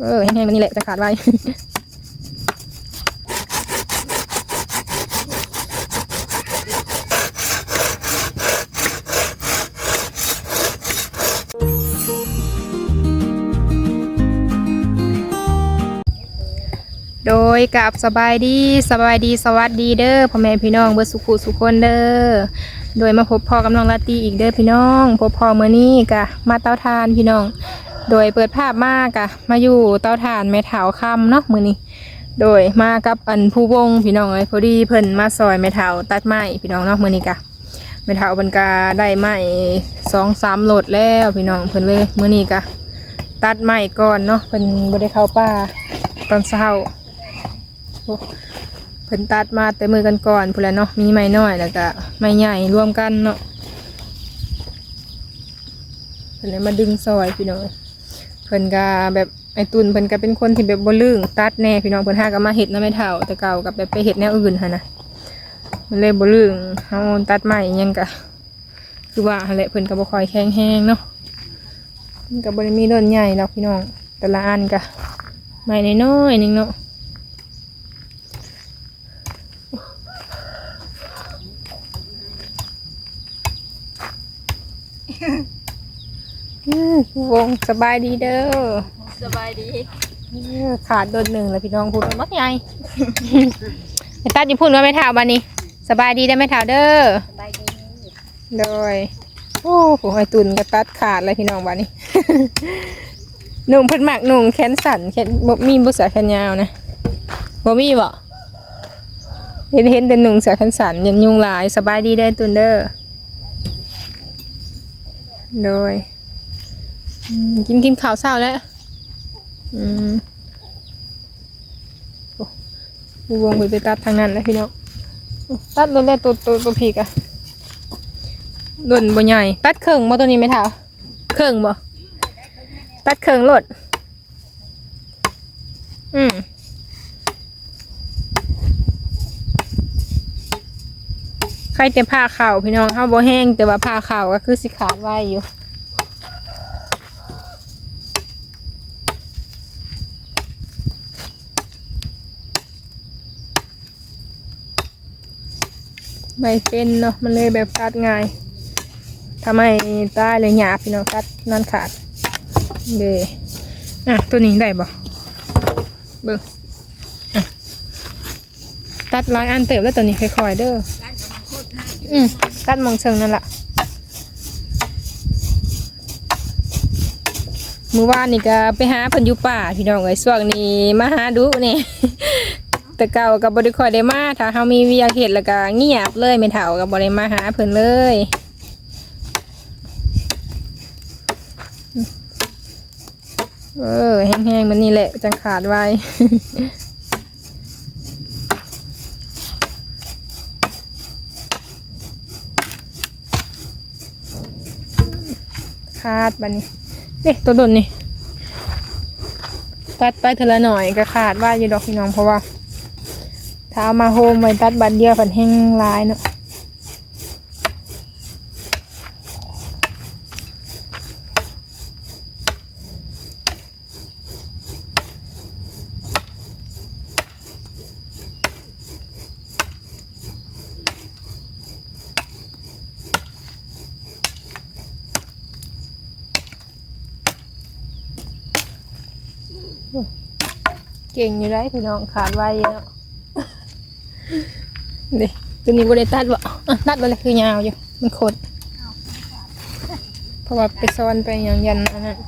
เออแห้งๆมันนี่แหละจะขาดไว้โดยกับสบายดีสบายดีสวัสดีเด้อพ่อแม่พี่น้องเบิดสุขุสุขคนเด้อโดยมาพบพ่อกับน้องลาตีอีกเด้อพี่น้อง พบพ่อเมื่อนี้กะมาเต้าทานพี่น้อง โดยเปิดภาพมากกะมาอยู่เตาทานแม่เถาคำเนาะมือนี้ โดยมากับอันผู้วงพี่น้องเอ้ยพอดีเพิ่นมาซอยแม่เถาตัดไม้พี่น้องเนาะมือนี้กะแม่เถาเพิ่นกะได้ไม้สองสามโหลดแล้วพี่น้องเพิ่นเลยมือนี้กะตัดไม้ก่อนเนาะเพิ่นบ่ได้เข้าป่าตอนเช้าเพิ่นตัดมาแต่มือกันก่อนพุ่นแหละเนาะมีไม้น้อยแล้วก็ไม้ใหญ่รวมกันเนาะเพิ่นเลยมาดึงซอยพี่น้อง เพิ่นก็แบบไอตุนเพิ่นก็เป็นคนที่แบบบ่ลึงตัดแน่พี่น้องเพิ่นหาก็มาเฮ็ดนะไม่เท่าแต่เก่ากับแบบไปเฮ็ดแนวอื่นหั่นนะมันเลยบ่ลึงเฮาตัดไม้อิหยังก็คือว่าหั่นแหละเพิ่นก็บ่ค่อยแข็งแรงเนาะมันก็บ่ได้มีต้นใหญ่ดอกพี่น้อง แต่ละอันก็ไม้น้อยๆหนึงเนาะ อืมวงสบายดีเด้อสบายดีเออขาดโดนหนึ่งแล้วพี่น้องพูดว่ามักใหญ่ไอ้ตัดอยู่พูดว่าไม่เท่าบันนี้ สบายดีได้ไหมเท่าเด้อสบายดีโดยโอ้โหไอ้ตุนก็ตัดขาดเลยพี่น้องบันนี้ หนุ่มเพิ่นมักหนุ่มแขนสั่นแขนบ่มีบุษาแขนยาวนะบ่มีบ่เห็นเห็นแต่หนุ่มเสือแขนสั่นยันยุงหลาย สบายดีได้อตุนเด้อโดยอืม กินกินข้าวเช้าแล้วอืมโอ้ผู้วงไปไปตัดทางนั้นแล้วพี่น้องตัดโดนแล้วตัวตัวตัวพีกอะโดนบ่ใหญ่ตัดเข่องบ่ตัวนี้ไหมท่าเข่องบ่ตัดเข่องโลดอืมใครแต่ผ้าข่าวพี่น้องเอาบ่แห้งแต่ว่าผ้าข่าวก็คือสิขาดไว้อยู่ ไม่เป็นเนาะมันเลยแบบตัดง่ายทำไมตายเลยหยาบพี่น้องตัดนั่นขาดเดอะตัวนี้ได้บ่เบิ่งอะตัดร้อยอันเติบแล้วตัวนี้ค่อยๆเด้ออืมตัดมองเชิงนั่นแหละมือวานนี่ก็ไปหาเพิ่นอยู่ป่าพี่น้องไอ้ยช่วงนี้มาหาดูนี่ แต่เก่ากับบริคอยได้มาถ้าเฮามีเวียกเห็ดแล้วก็เงียบเลยไม่เถากับบริมาหาเพิ่นเลยเออแห้งๆมันนี่แหละจังขาดไว้ขาดบันนี้เด็ตัวดนนี่ตัดไปเทละหน่อยก็ขาดว่าอยู่ดอกพี่น้องเพราะว่า ถ้าเอามาโฮมไว้ตัดบันเดียวผันแห้งลายเนาะเก่งอยู่ได้พี่น้องขาดไว้เนาะ เด็ตัวนี้บริตัดบ่อะตัดไปเลยคือยาวอยู่ มันขดเพราะว่าไปซ้อนไปอย่างยันอันนั้น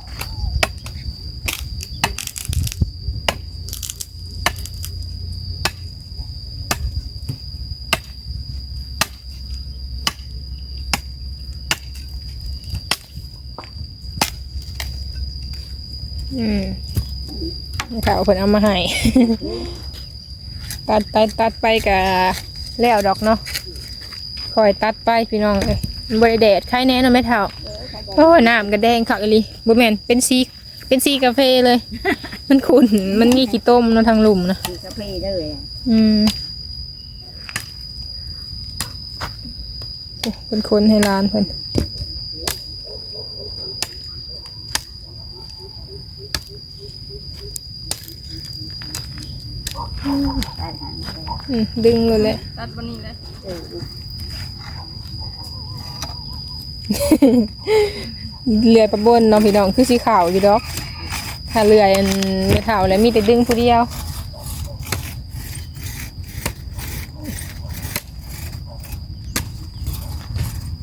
อืมเขาเอาเพิ่นเอามาให้ ตัดไปตัดไปกับ แล้วดอกเนาะคอยตัดไปพี่น้องเลยมันบริแดดใครแน่เนอนไม่เท่าโอ้ยน้ำกระแดงขักอีหลีบุแมนเป็นสีเป็นสีกาแฟเลย มันขุ่นมันมีขี้ต้มเนาะทางหลุมนะกินกาแฟเลยอะอืมโอ้เป็นคนให้ร้านเพิ่นตัดหางไป อืมดึงเลยแหละ ตัดบนนี้เลยเออเลื่อยประบนเนาะพี่น้องคือสีขาวอยู่ดอก ถ้าเลื่อยอันไม่เท่าแล้วมีแต่ดึงผู้เดียว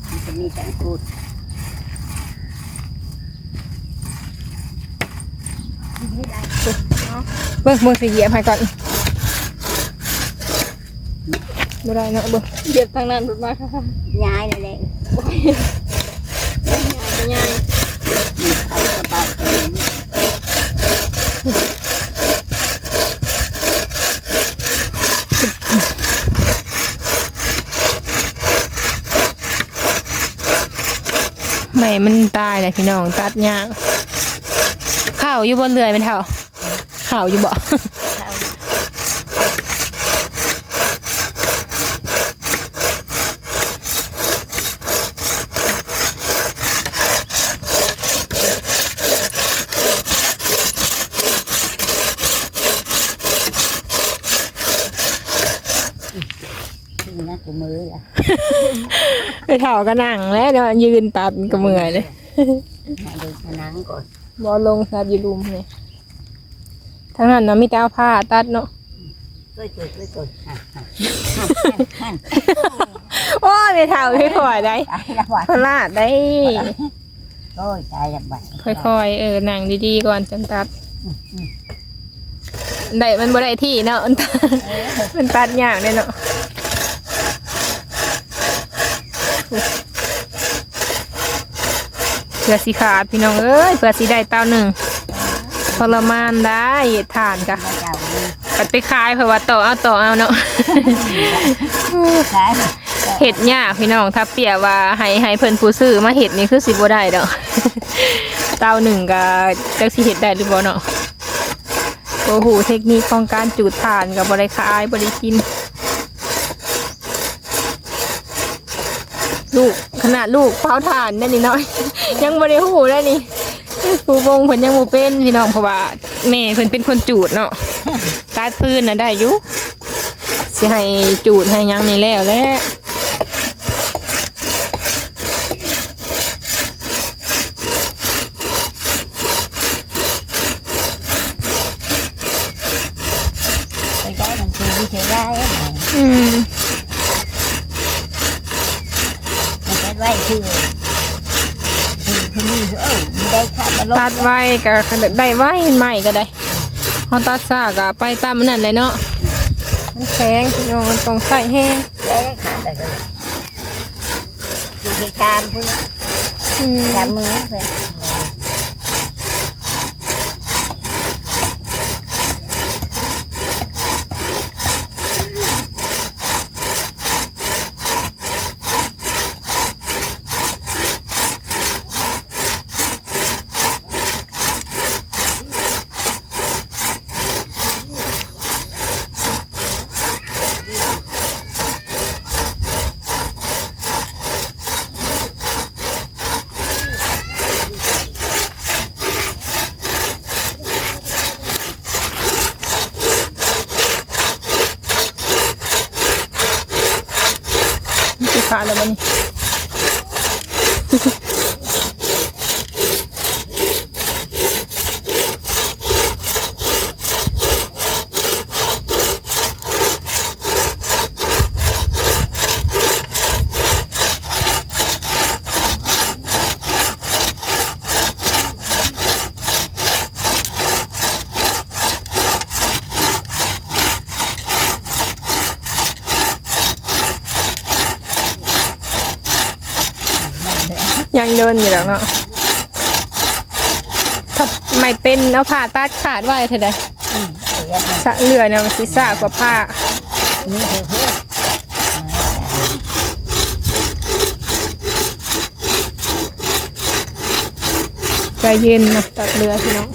มันจะมีแต่พูดเบิ่งเบิ่งสิเหยียบให้ก่อน บ่ได้เนาะเบิ่งเหยียบทางนั้นหลุดมาค่ะย้ายนั่นแหละย้ายย้ายเอากระเป๋าเองไม่มันตายเลยพี่น้องตัดยากข้าวอยู่บนเลื่อยเป็นเท่าข้าวอยู่บ่ ถึงนะกูมืออะไปเท่าก็นั่งแล้วเดี๋ยวยืนตัดก็เมื่อยเลยให้ดูผนังก่อนบอลงตัดอยู่รุมนี่ทั้งนั้นเนาะมีแต่เอาผ้าตัดเนาะช่วยช่วยช่วยช่วยหันหันหันโอ้ยไปเท่าค่อยๆได้ตายแล้วว่ะพลาดได้โอ้ยตายแล้วบัดค่อยๆเออนั่งดีๆก่อนจังตัด ได้มันบ่ได้ที่เนาะ มันตัดมันตัดยากเลยเนาะเพื่อสิขาดพี่น้องเอ้ยเพื่อสิได้เต้าหนึ่งทรมานได้ทานกะปัดไปขายเพราะว่าต่อเอาต่อเอาเนาะเห็ดยากพี่น้องถ้าเปียว่าให้ให้เพิ่นผู้ซื้อมาเห็ดนี่คือสิบ่ได้ดอกเต้าหนึ่งก็จักสิเห็ดได้หรือบ่เนาะ โอ้โหเทคนิคของการจูดถ่านกับบริขายบริกิน ลูกขนาดลูกเผาถ่านนั่นนี่น้อย ยังบริหูได้นี่ผู้วงเพิ่นยังบ่เป็นพี่น้องเพราะว่าแม่เพิ่นเป็นคนจูดเนาะตัดพื้นน่ะได้อยู่สิให้จูดให้หยังนี่แล้วแหละ ไปได้ มันคือวิเศษได้มันอืมจะไว้คือคือที่นี่เออมันได้ค่าตลตัดไว้ก็ได้ไว้ใหม่ก็ได้เฮาตัดซากก็ไปตามมันนั่นเลยเนาะมันแข็งพี่น้องมันต้องใส่แห้งได้ค่าแต่ก็ดูเหตุการณ์เพื่ออืมการมือเพื่อมันสิขาดแล้วบัดนี้ ยังเดินอยู่แล้วเนาะถ้าไม่เป็นเอาผ้าตัดขาดไว้เถอะเด้สะเหลือเนี่ยมันสิสากว่าผ้านี่คือเพื่อนใจเย็นนะตัดเรือพี่น้อง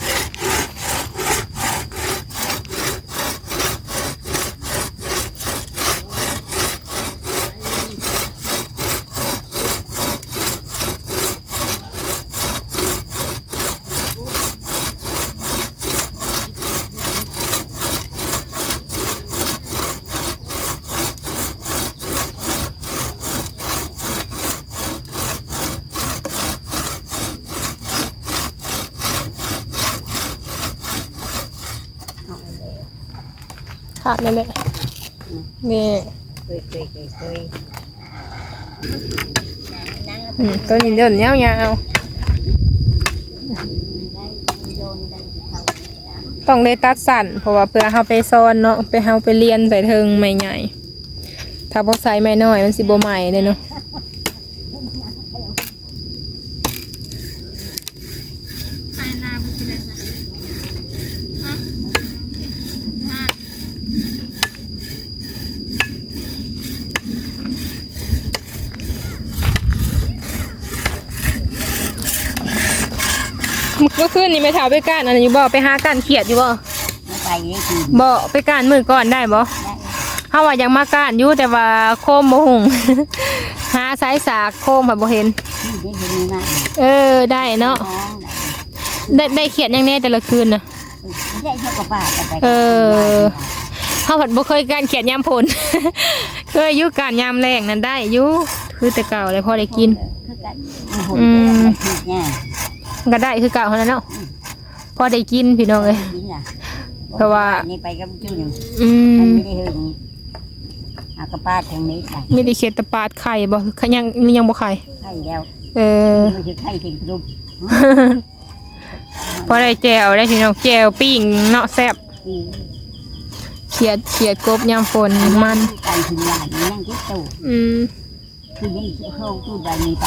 าดนั่นแหละนี่เคยเคยเคยเคยนั่งอืมตัวนี้เดินยาวได้โดนได้เขาๆต้องได้ตัดสั้นเพราะว่าเพื่อเฮาไปซ่อนเนาะไปเฮาไปเรียนใส่เทิงไม่ใหญ่ถ้าบ่ใส่ไม่น้อยมันสิบ่ใหม่เด้เนาะ ไม่เท่าไปก้านอันนี้บ่ไปหาก้านเขียดอยู่บ่ไม่ไปได้คืนบ่ไปก้านมือก่อนได้บ่ได้เฮาว่าอยากมาก้านอยู่แต่ว่าโคมบ่หุงหาสายสากโคมค่ะบ่เห็นที่ได้ดีมากเออได้เนาะท้องได้ได้ได้เขียดยังแน่แต่ละคืนน่ะไม่ได้เท่ากับป้าแต่ไปเออ เฮาผัดบ่เคยก้านเขียดยามฝน เคยอยู่ก้านยามแรงนั่นได้อยู่คือแต่เก่าเลยพอได้กิน คือกันอืมคือเนี่ยก็ได้คือเก่าเท่านั้นเนาะ พอได้กินพี่น้องเอ้ย กินล่ะเพราะว่า นี่ไปกับจุ้ยหนึ่งอืมันมไม่ได้หึงเอากระป้าทางนี้ค่ะมีแต่เขียดแตะปาดไข่บ่คือยังยังบ่ไข่ไข่แล้วเออไม่ใช่ไข่ถึงกรุบพอได้แจวได้พี่น้องแจวปิ้งเนาะแซ่บปีเขียดเขียดกบยามฝนมัน การถึงหลานนั่งที่ตู้อืมคือยังเข้าตู้ใบนี้ไป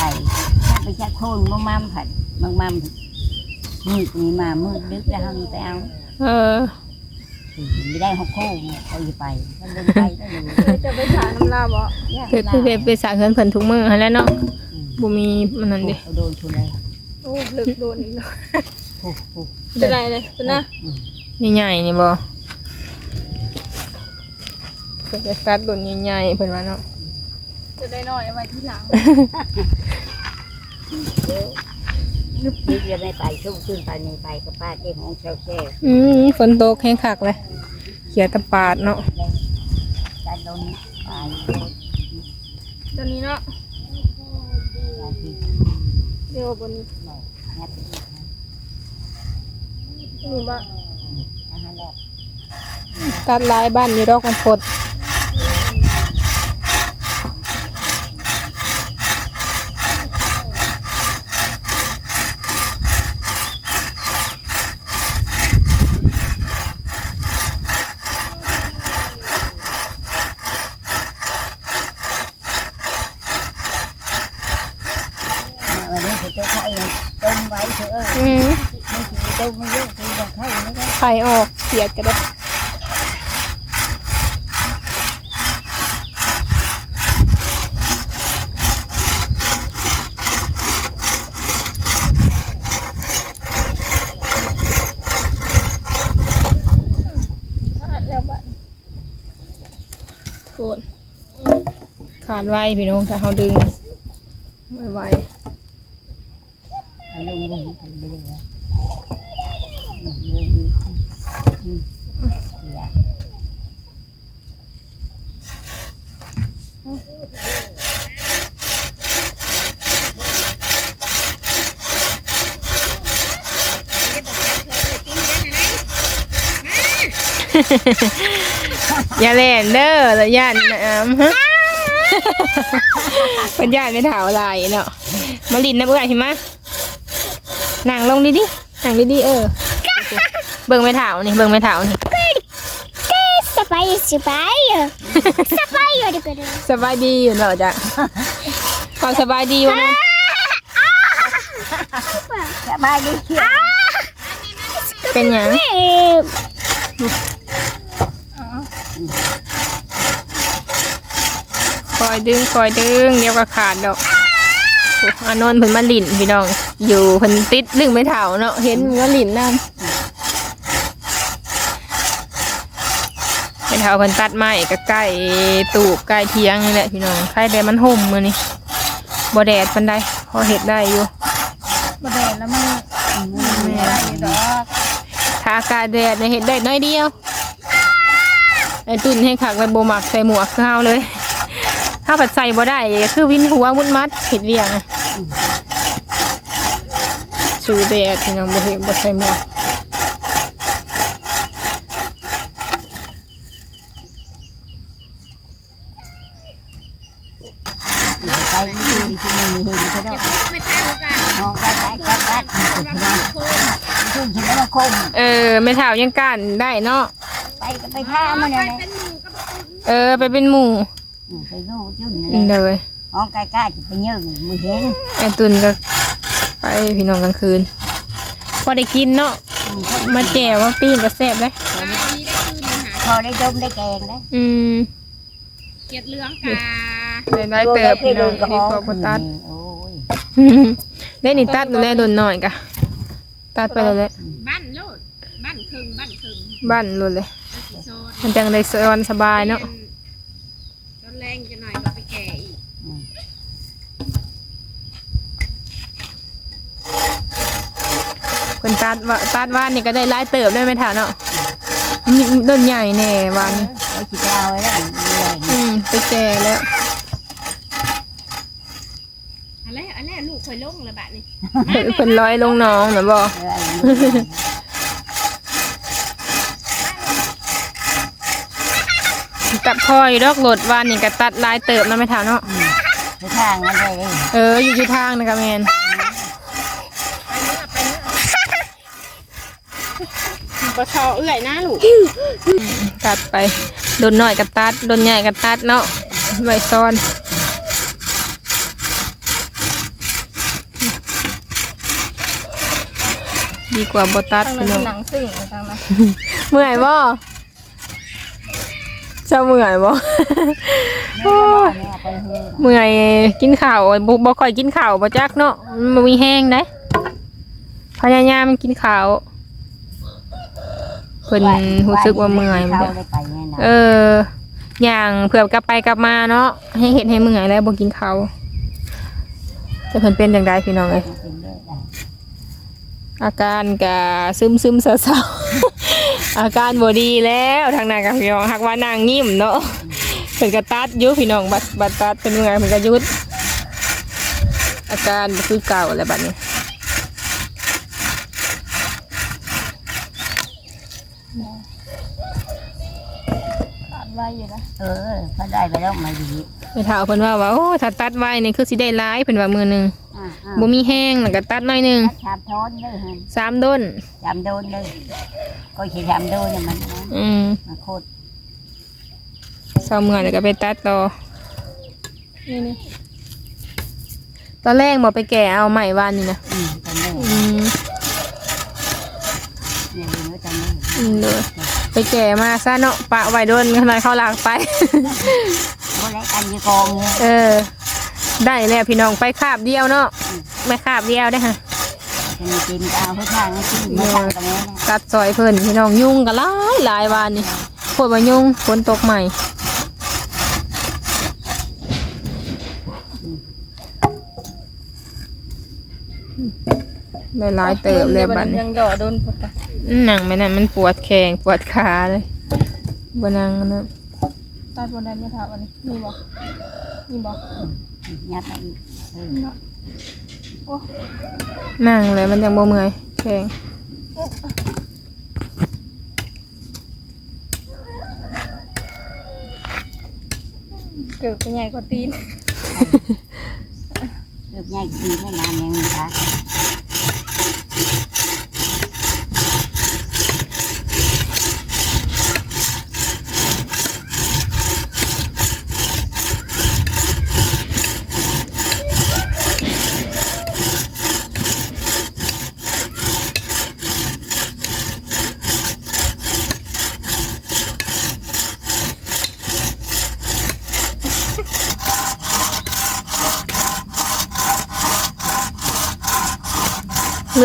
ถ้าไปชักโคนมัมมัมผัดมัมมัม มืดนี่มามืดดึกแล้วเขานี่ไปเอาเออไม่ได้หกโค้งเขาอยู่ไปถ้าเดินไปก็อยู่จะไปฉาน้ำลาบ่เพิ่นคือไปสร้างเฮือนเพิ่นทุกมื้อหั่นแหล้วเนาะบ่มีมันนั่นเด้เขาโดนชุนเลยโอ้ลึกโดนอีกแล้วปุ๊บปุ๊บเป็นไรเลยเป็นนะใหญ่ๆนี่บ่เพิ่นจะตัดต้นใหญ่ๆเพิ่นว่าเนาะจะได้น้อยเอาไว้ที่หลัง นึกนึกจะไม่ไปช่วงขึ้นไปนี่ไปกับป้าเจ้ของเชลเช่อืมฝนตกแห้งคักเลย เขียดแตะปาดเนาะการโดนไปตอนนี้เนาะที่เดี๋ยวบนงัดนี่บ่อาหารแรกตัดหลายบ้านอยู่ดอกมันพด วันนี้จะไข่ต้มไว้เถอะ อืม ไม่ถือต้มไม่เยอะคือแบบไข่ไม่ได้ ไข่ ปียดก็ได้แล้วบ่โกนขาดไว้พี่น้องถ้าเขาดึงไม่ไหว ลุงลุงทำไปเลยลุง อย่าเล่นเด้อแล้วย่านน้ำฮะเป็นย่านไม่ถาวลายเนาะมาลินนะเบื่อใช่ไหมะนั่งลงดิดินั่งดิดิเออ เบิ่งไม่ถาวนี่เบิ่งไม่ถาวนี่สบายสบายสบายอยู่ดีกว่าสบายดีอยู่เนาะจ้ะความสบายดีอยู่นะสบายดีเชียวเป็นหยัง คอยดึงคอยดึงเดี๋ยวก็ขาดดอกโอ้อานนท์เพิ่นมาหลินพี่น้อง อยู่เพิ่นติดลึงไม่เถาเนาะเห็นว่าหลินน้ำไม่เถาเพิ่นตัดไม้ก็ใกล้ตูบใกล้เทียงนี่แหละพี่น้องใครแต่มันห่มมือนี่บ่แดดปันใดพอเห็ดได้อยู่บ่ได้แล้วมันแม่ได้อยู่ดอกถ้าอากาศแดดเนี่ยเห็ดได้น้อยเดียว ไอ้ตุ่นให้ขักแล้วโบมักใส่หมวกข้าวเลยข้าวผัดใส่บ่ได้คือวินหัววุ้นมัดผิดเรียงสูแดดพี่น้องบ่เห็นบ่ใส่หมวกเออไม่เท่ายังก้านได้เนาะ ไปก็ไปท่ามันเลยเออ ไปเป็นหมู่อืมไปนู่นจุ่นอีกเลยเลยห้องใกล้ๆจะไปเยื่อมือเห็นไอ้ตุนก็ไปพี่น้องกลางคืนพอได้กินเนาะอืมมาแจ่วมาปิ้งก็แซ่บเลยพอได้ดมได้แกงได้อืมเกล็ดเหลืองกาได้ได้เติบพี่น้องที่กบตัดโอ้ยได้นี่ตัดดูแลโดนหน่อยกะตัดไปเลยแหละบ้านโลดบ้านครึ่งบ้านครึ่งบ้านโลดเลยโซน มันจังได้สอนสบายเนาะตอนแรงจะหน่อยก็ไปแก่อีกคนตัดว่าตัดว่านนี่ก็ได้หลายเติบได้ไหมถาเนาะมีต้นใหญ่แน่วานเอาขี้เปล่าไว้แล้วเลยอืมไปแก่แล้วอะไรอะไรลูกคอยลงละบาทนี่เพิ่นเพิ่นร้อยลงน้องนะบอกเออ ตัดพออยู่ดอกโหลดวานนี่ก็ตัดหลายเติบนะไม่ถาเนาะไปทางมันเลยเอออยู่ที่ทางนะคะแมนปลาชอเอื่อยนะลูกตัดไปโดนหน่อยกับตัดโดนใหญ่กับตัดเนาะไว้ซ้อนดีกว่าบตัดทางพี่นั้น้อนงหนังสิ่งทางนั้นเมื่อยบ่ เจ้าเมื่อยบ่โอ้ยเนี่ยไปเฮือเมื่อยกินข้าวบ่บ่ค่อยกินข้าวบ่จักเนาะมันบ่มีแห้งได้พยายามกินข้าวเพิ่นรู้สึกว่าเมื่อยมันเขาจ้ะได้ไปเนี่ยนะเออ อย่างเผื่อกลับไปกลับมาเนาะให้เห็นให้เมื่อยแล้วบ่กินข้าวจะเพิ่นเป็นจังไดพี่น้องเอ้ยเป็นเรื่องอะไรอาการกะซึมซึมๆเศร้าๆ อาการบ่ดีแล้วทางนั้นกับพี่น้องหักว่านางยิ้มเนาะเพิ่นก็ตัดอยู่พี่น้องบัดบัดตัดเป็นเมื่อยเพิ่นก็หยุดอาการบ่คือเก่าแล้วบัดนี้ตัดไว้อยู่นะเออเขาได้ไปแล้วมาอยู่ไปถามเพิ่นว่าว่าโอ้ถ้าตัดไว้นี่คือสิได้หลายเพิ่นว่ามือหนึงอ่าอ่า บ่มีแห้งแล้วก็ตัดหน่อยหนึงชามท้อนเลยฮะสามด้นชามโดนเลยก็ใช้ชามโดนเนี่ยมันนะอืมมาโคตรเศร้าเมื่อยแล้วก็ไปตัดต่อนี่นี่ตอนแรกบอกไปแก่เอาใหม่วานนี่นะอืมตอนนี้อืมเนี่ยดูว่าตอนนี้อืมเลยไปแก่มาซะเนาะปะไว้โดนขนาดเข้าหลังไป โอ้แล้วกันยี่กองเนี่ยเออ ได้แล้วพี่น้องไปคาบเดียวเนาะไม่คาบเดียวได้อค่ะจะมีกินก็เอาเพื่อทางกินมาทางกันแล้วนะตัดซอยเพิ่นพี่น้องยุ่งกันหลายหลายวานนี่พวกมายุ่งฝนตกใหม่ได้หลายเติบเลยบัดนี้ยังดอโดนพุทธะหนังมันน่ะมันปวดแข้งปวดขาเลยบนังนะตัดบนได้ไม่ถามอันนี้นี่บ่นี่บ่ ยัดไปอีกเออนั่งเลยมันยังบ่เมื่อยแข้งเกิดเป็นใหญ่กว่าตีนเลือกง่าย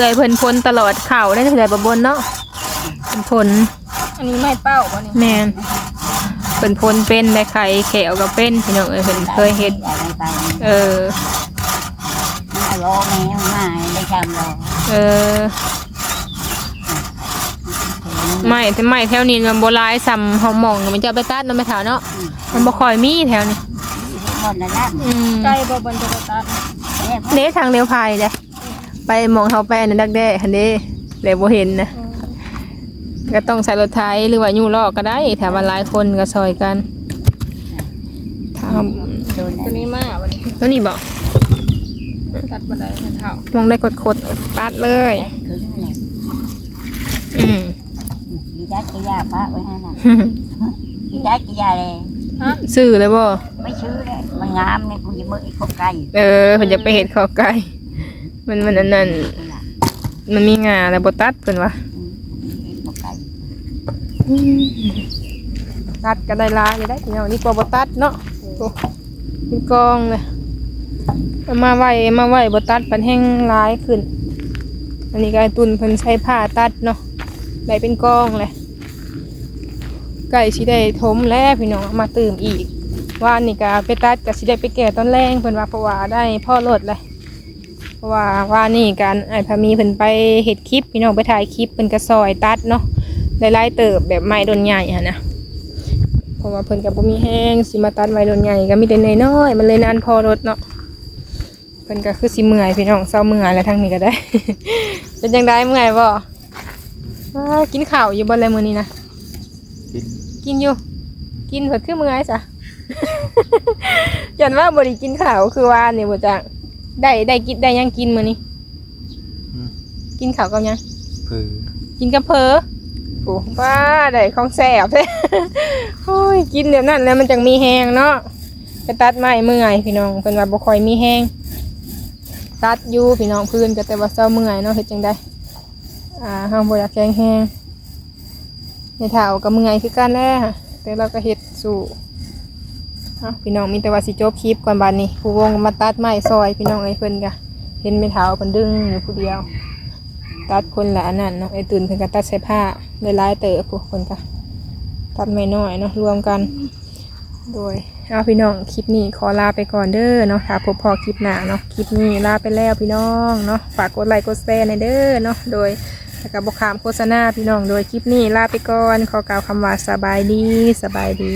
ดีไม่นานยังมีค่ะเลื่อยเพิ่นพ้นตลอดเข่าได้เท่าบบบนเนาะเพิ่นพ้นอันนี้ไม่เป้าบ่นี่แมนเพิ่นพ้นเป็นได้ไข่แขวก็เป็นพี่น้องเอ้ยเพิ่นเคยเฮ็ดอะไรไปเออมันเอาล้อแม่มาได้ชามล้อเออไม่แต่ไม่แถวนี้มันบ่หลายซ้ำเฮาหมองมันจะเอาไปตัดเนาะแม่ถาเนาะมันบ่ค่อยมีแถวนี้หมดแล้วนะอืมใกล้บ่บนจะตัดเนี่ยเด้ทางเลี้ยวพายเด้ ไปหมองเฮาไปอันนั้นดักแด้หั่นเด้เลยบ่เห็นนะก็ต้องใช้รถไถหรือว่ายู่ลอกก็ได้ถ้าว่าหลายคนก็ซอยกันถ้าโดนตัวนี้มาวันนี้ตัวนี้บอกตัดบนได้ไม่เท่ามองได้กดๆปัดเลยคือเนี่ยอืมอีได้ก็ยาพระไว้ให้น่ะอีได้ก็ยาเลยซื้อเลยบ่ไม่ชื่อเลยมันงามเนี่ยคุณจะมือไอ้ข้าวไก่เออเพิ่นจะไปเฮ็ดข้าวไก่ มันมันอันนั้นนั่นน่ะมันมีงาแล้วบ่ตัดเพิ่นว่าอืมไอ้ข้าวไก่ตัดก็ได้หลายเลยได้พี่น้องนี่กว่าบ่ตัดเนาะโอ้เป็นกองเลยเอามาไว้เอามาไว้บ่ตัดปันแห้งหลายขึ้น อันนี้ก็ไอ้ตุนเพิ่นใช้ผ้าตัดเนาะได้เป็นกองเลยไก่สิได้ทมแล้วพี่น้องเอามาตื่มอีกว่านี่ก็ไปตัดก็สิได้ไปแก่ตอนแรงเพิ่นว่าเพราะว่าได้พ่อรถเลยเพ ราะว่าว่านี่การไอ้พามีเพิ่นไปเฮ็ดคลิปพี่น้องไปถ่ายคลิปเพิ่นก็ซอยตัดเนาะได้หลายเติบแบบไม้ดนใหญ่หั่นนะเพราะว่าเพิ่นก็บ่มีแห้งสิมาตัดไม้ดนใหญ่ก็มีแต่น้อยๆมันเลยนานพอรถเนาะเพิ่นก็คือสิเมื่อยพี่น้องเศร้าเมื่อยแล้วทางนี้ก็ได้ เป็นจังไดเมื่อยบ่ว้ากินข้าวอยู่บ่เลยมื้อนี้นะกินกินอยู่ กินเพิ่นคือเมื่อยจ้ะยันว่าบ่ได้กินข้าวคือว่านี่บ่จัง ได้ได้กินได้หยังกินมื้อนี้ อืม กินข้าวกับหยัง เผือกินกับเพอโอ้บ้าได้ของแสบเลย โอ้ยกินเดี๋ยวนั้นแล้วมันจังมีแหงเนาะไปตัดไม้เมื่อยพี่น้องเพิ่นว่าบ่ค่อยมีแหงตัดอยู่พี่น้องพื้นก็แต่ว่าเศร้าเมื่อยเนาะเฮ็ดจังไดอ่าเฮาบ่อยากแข็งแฮงในเท้าก็เมื่อยคือกันแหละแต่เราก็เฮ็ดสู้เอ้าพี่น้องมีแต่ว่าสิจบคลิปก่อนบัดนี้ผู้วงมาตัดไม้ซอยพี่น้องเอ้เพิ่นก็เห็นไม่เท้าเพิ่นดึงอยู่ผู้เดียว ตัดคนละอันนั้นเนาะไอ้ตื่นเพิ่นก็ตัดใส่ผ้าได้หลายเต๋อพวกคนก็ตัดไม่น้อยเนาะรวมกัน โดยเอาพี่น้องคลิปนี้ขอลาไปก่อนเด้อเนาะถ้าพบพอคลิปหน้าเนาะคลิปนี้ลาไปแล้วพี่น้องเนาะฝากกดไลค์กดแชร์ในเด้อเนาะโดยแล้วก็บอกขามโฆษณาพี่น้องโดยคลิปนี้ลาไปก่อนขอกล่าวคำว่าสบายดีสบายดี